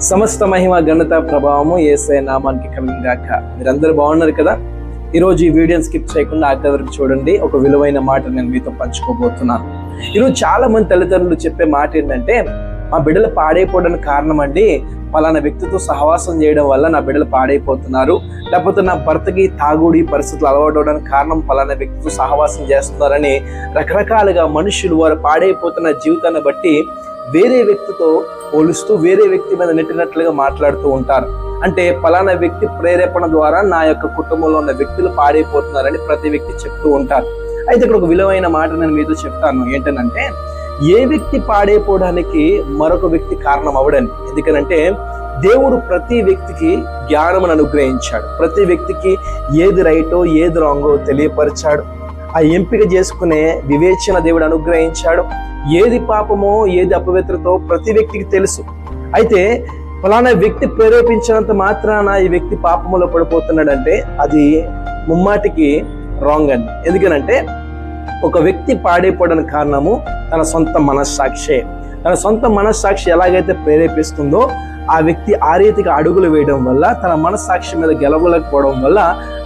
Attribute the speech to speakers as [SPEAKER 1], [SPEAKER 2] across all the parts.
[SPEAKER 1] సమస్త మహిమ ఘనత ప్రభావము ఏసై నామానికి కలిగాక మీరందరూ బాగున్నారు కదా? ఈరోజు ఈ వీడియోని స్కిప్ చేయకుండా ఆఖరి వరకు చూడండి. ఒక విలువైన మాట నేను మీతో పంచుకోబోతున్నాను ఈరోజు చాలా మంది తల్లిదండ్రులు చెప్పే మాట ఏంటంటే మా బిడ్డలు పాడైపోవడానికి కారణం అండి పలానా వ్యక్తితో సహవాసం చేయడం వల్ల నా బిడ్డలు పాడైపోతున్నారు. లేకపోతే నా భర్తకి తాగుడి పరిస్థితులు అలవాటు అవడానికి కారణం పలానా వ్యక్తితో సహవాసం చేస్తున్నారని రకరకాలుగా మనుషులు వారు పాడైపోతున్న జీవితాన్ని బట్టి వేరే వ్యక్తితో పోలుస్తూ వేరే వ్యక్తి మీద నెట్టినట్లుగా మాట్లాడుతూ ఉంటారు. అంటే పలానా వ్యక్తి ప్రేరేపణ ద్వారా నా యొక్క కుటుంబంలో ఉన్న వ్యక్తులు పాడైపోతున్నారని ప్రతి వ్యక్తి చెప్తూ ఉంటారు. అయితే ఇక్కడ ఒక విలువైన మాట నేను మీతో చెప్తాను. ఏంటనంటే ఏ వ్యక్తి పాడైపోవడానికి మరొక వ్యక్తి కారణం అవడండి ఎందుకనంటే దేవుడు ప్రతి వ్యక్తికి జ్ఞానమును అనుగ్రహించాడు. ప్రతి వ్యక్తికి ఏది రైటో ఏది రాంగో తెలియపరిచాడు. ఆ ఎంపిక చేసుకునే వివేచన దేవుడు అనుగ్రహించాడు. ఏది పాపమో ఏది అపవిత్రతో ప్రతి వ్యక్తికి తెలుసు. అయితే ఫలానా వ్యక్తి ప్రేరేపించినంత మాత్రాన ఈ వ్యక్తి పాపములో పడిపోతున్నాడంటే అది ముమ్మాటికి రాంగ్ అండి. ఎందుకనంటే ఒక వ్యక్తి పాడైపోవడానికి కారణము తన సొంత మనస్సాక్షే. తన సొంత మనస్సాక్షి ఎలాగైతే ప్రేరేపిస్తుందో ఆ వ్యక్తి ఆ రీతిగా అడుగులు వేయడం వల్ల తన మనస్సాక్షి మీద గెలవలేకపోవడం వల్ల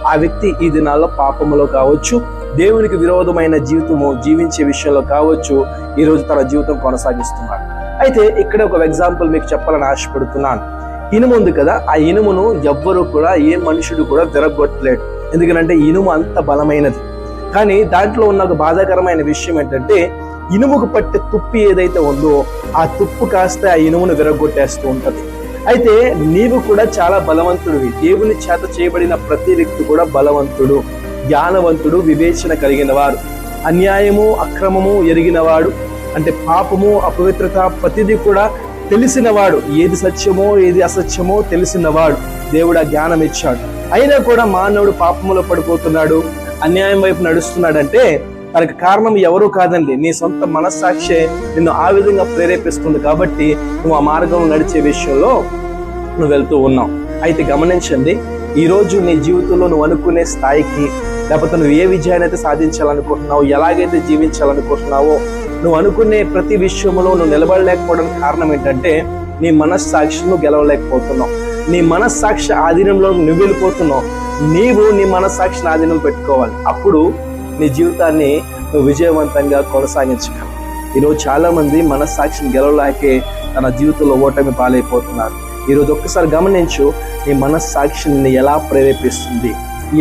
[SPEAKER 1] ఆ వ్యక్తి ఈ దినాల్లో పాపములో కావచ్చు దేవునికి విరోధమైన జీవితము జీవించే విషయంలో కావచ్చు ఈరోజు తన జీవితం కొనసాగిస్తున్నాడు. అయితే ఇక్కడ ఒక ఎగ్జాంపుల్ మీకు చెప్పాలని ఆశపడుతున్నాను. ఇనుము ఉంది కదా ఆ ఇనుమును ఎవ్వరు కూడా ఏ మనుషుడు కూడా విరగొట్టలేడు ఎందుకంటే ఇనుము అంత బలమైనది. కానీ దాంట్లో ఉన్న ఒక బాధాకరమైన విషయం ఏంటంటే ఇనుముకు పట్టే తుప్పు ఏదైతే ఉందో ఆ తుప్పు కాస్త ఆ ఇనుమును విరగొట్టేస్తూ ఉంటుంది. అయితే నీవు కూడా చాలా బలవంతుడివి. దేవుని చేత చేయబడిన ప్రతి వ్యక్తి కూడా బలవంతుడు జ్ఞానవంతుడు వివేచన కలిగిన వారు. అన్యాయము అక్రమము ఎరిగినవాడు అంటే పాపము అపవిత్రత ప్రతిదీ కూడా తెలిసినవాడు ఏది సత్యమో ఏది అసత్యమో తెలిసినవాడు దేవుడు ఆ జ్ఞానం ఇచ్చాడు. అయినా కూడా మానవుడు పాపములో పడిపోతున్నాడు అన్యాయం వైపు నడుస్తున్నాడంటే దానికి కారణం ఎవరు కాదండి? నీ సొంత మనస్సాక్షే నిన్ను ఆ విధంగా ప్రేరేపిస్తుంది కాబట్టి నువ్వు ఆ మార్గంలో నడిచే విషయంలో నువ్వు వెళ్తూ ఉన్నావు. అయితే గమనించండి ఈరోజు నీ జీవితంలో నువ్వు అనుకునే స్థాయికి లేకపోతే నువ్వు ఏ విజయాన్ని అయితే సాధించాలనుకుంటున్నావు ఎలాగైతే జీవించాలనుకుంటున్నావో నువ్వు అనుకునే ప్రతి విషయంలో నువ్వు నిలబడలేకపోవడానికి కారణం ఏంటంటే నీ మనస్సాక్షి గెలవలేకపోతున్నావు. నీ మనస్సాక్షి ఆధీనంలో నువ్వు వెళ్ళిపోతున్నావు. నీవు నీ మనస్సాక్షిని ఆధీనం పెట్టుకోవాలి. అప్పుడు నీ జీవితాన్ని నువ్వు విజయవంతంగా కొనసాగించగలవు ఈరోజు చాలామంది మనస్సాక్షిని గెలవలేకే తన జీవితంలో ఓటమి పాలైపోతున్నారు. ఈరోజు ఒక్కసారి గమనించు నీ మనస్సాక్షిని ఎలా ప్రేరేపిస్తుంది?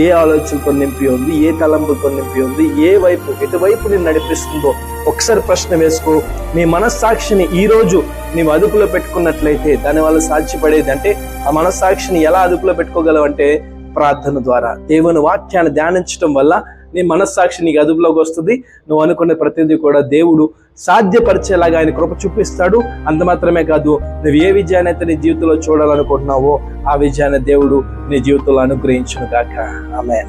[SPEAKER 1] ఏ ఆలోచనతో నింపి ఉంది? ఏ తలంపులతో నింపి ఉంది? ఏ వైపు ఎటువైపు నేను నడిపిస్తుందో ఒకసారి ప్రశ్న వేసుకో. నీ మనస్సాక్షిని ఈరోజు నీవు అదుపులో పెట్టుకున్నట్లయితే దానివల్ల సాధ్యపడేది అంటే ఆ మనస్సాక్షిని ఎలా అదుపులో పెట్టుకోగలవంటే ప్రార్థన ద్వారా. దేవుని వాక్యాన్ని ధ్యానించడం వల్ల నీ మనస్సాక్షి నీకు అదుపులోకి వస్తుంది. నువ్వు అనుకునే ప్రతిదీ కూడా దేవుడు సాధ్యపరిచేలాగా ఆయన కృప చూపిస్తాడు. అంత మాత్రమే కాదు నువ్వు ఏ విజయాన్ని అయితే నీ జీవితంలో చూడాలనుకుంటున్నావో ఆ విజయాన్ని దేవుడు నీ జీవితంలో అనుగ్రహించును కాక ఆమె